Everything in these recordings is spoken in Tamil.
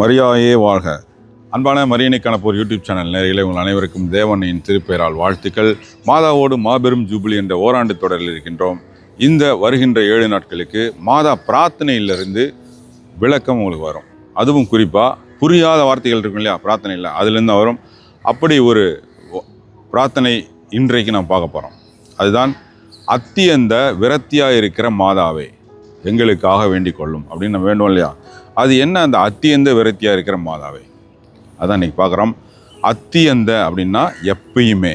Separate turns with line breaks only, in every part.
மரியாயே வாழ்க. அன்பான மரியனை போர் யூடியூப் சேனல் நேரில் உங்கள் அனைவருக்கும் தேவனையின் திருப்பெயரால் வாழ்த்துக்கள். மாதாவோடு மாபெரும் ஜூபிலி என்ற ஓராண்டு தொடரில் இருக்கின்றோம். இந்த வருகின்ற ஏழு நாட்களுக்கு மாதா பிரார்த்தனையிலிருந்து விளக்கம் உங்களுக்கு வரும். அதுவும் குறிப்பாக புரியாத வார்த்தைகள் இருக்கும் இல்லையா? பிரார்த்தனையில் அதுலேருந்து வரும். அப்படி ஒரு பிரார்த்தனை இன்றைக்கு நாம் பார்க்க போகிறோம் அதுதான் அத்தியந்த விரத்தியாக இருக்கிற மாதாவே எங்களுக்காக வேண்டிக் கொள்ளும் அப்படின்னு நம்ம வேண்டும் இல்லையா? அது என்ன அந்த அத்தியந்த விரத்தியாக இருக்கிற மாதாவை? அதான் இன்னைக்கு பார்க்குறோம். அத்தியந்த அப்படின்னா எப்பயுமே.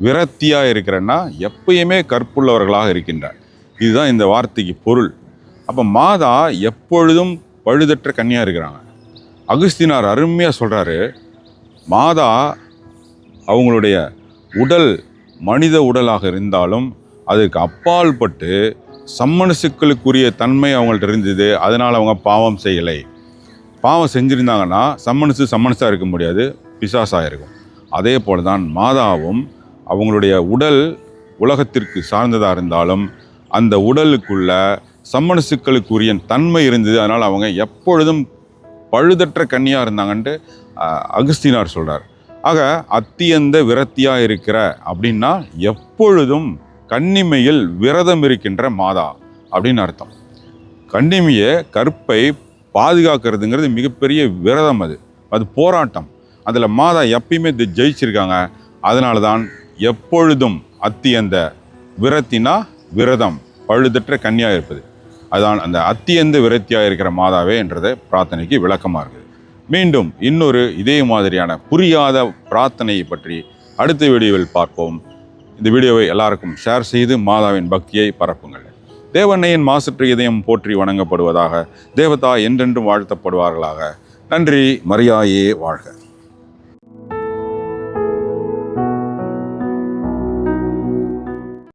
விரத்தியாக இருக்கிறன்னா எப்பயுமே கற்புள்ளவர்களாக இருக்கின்றார். இதுதான் இந்த வார்த்தைக்கு பொருள். அப்போ மாதா எப்பொழுதும் பழுதற்ற கன்னியாக இருக்கிறாங்க. அகுஸ்தினார் அருமையாக சொல்கிறாரு மாதா அவங்களுடைய உடல் மனித உடலாக இருந்தாலும் அதுக்கு அப்பால் பட்டு சம்மனுசுக்களுக்குரிய தன்மை அவங்கள்ட்ட இருந்தது. அதனால் அவங்க பாவம் செய்யலை. பாவம் செஞ்சுருந்தாங்கன்னா சம்மனுசு சம்மனுசாக இருக்க முடியாது பிசாசாக இருக்கும். அதே போல தான் மாதாவும் அவங்களுடைய உடல் உலகத்திற்கு சார்ந்ததாக இருந்தாலும் அந்த உடலுக்குள்ள சம்மனுசுக்களுக்குரிய தன்மை இருந்தது. அதனால் அவங்க எப்பொழுதும் பழுதற்ற கன்னியாக இருந்தாங்கன்ட்டு அகஸ்தினார் சொல்கிறார் ஆக அத்தியந்த விரத்தியாக இருக்கிற அப்படின்னா எப்பொழுதும் கன்னிமையில் விரதம் இருக்கின்ற மாதா அப்படின்னு அர்த்தம். கன்னிமையை கற்பை பாதுகாக்கிறதுங்கிறது மிகப்பெரிய விரதம் அது. அது போராட்டம். அதில் மாதா எப்பயுமே இது ஜெயிச்சிருக்காங்க. அதனால தான் எப்பொழுதும் அத்தியந்த விரத்தினா விரதம் பழுதற்ற கன்னியாக இருப்பது. அதான் அந்த அத்தியந்த விரத்தியாக இருக்கிற மாதாவே என்றது பிரார்த்தனைக்கு விளக்கமாக இருக்குது. மீண்டும் இன்னொரு இதே மாதிரியான புரியாத பிரார்த்தனையை பற்றி அடுத்த வீடியோவில் பார்ப்போம். இந்த வீடியோவை எல்லாருக்கும் ஷேர் செய்து மாதாவின் பக்தியை பரப்புங்கள். தேவன்னையின் மாசற்று இதயம் போற்றி வணங்கப்படுவதாக தேவதா என்றென்றும் வாழ்த்தப்படுவார்களாக. நன்றி மரியாயே வாழ்க.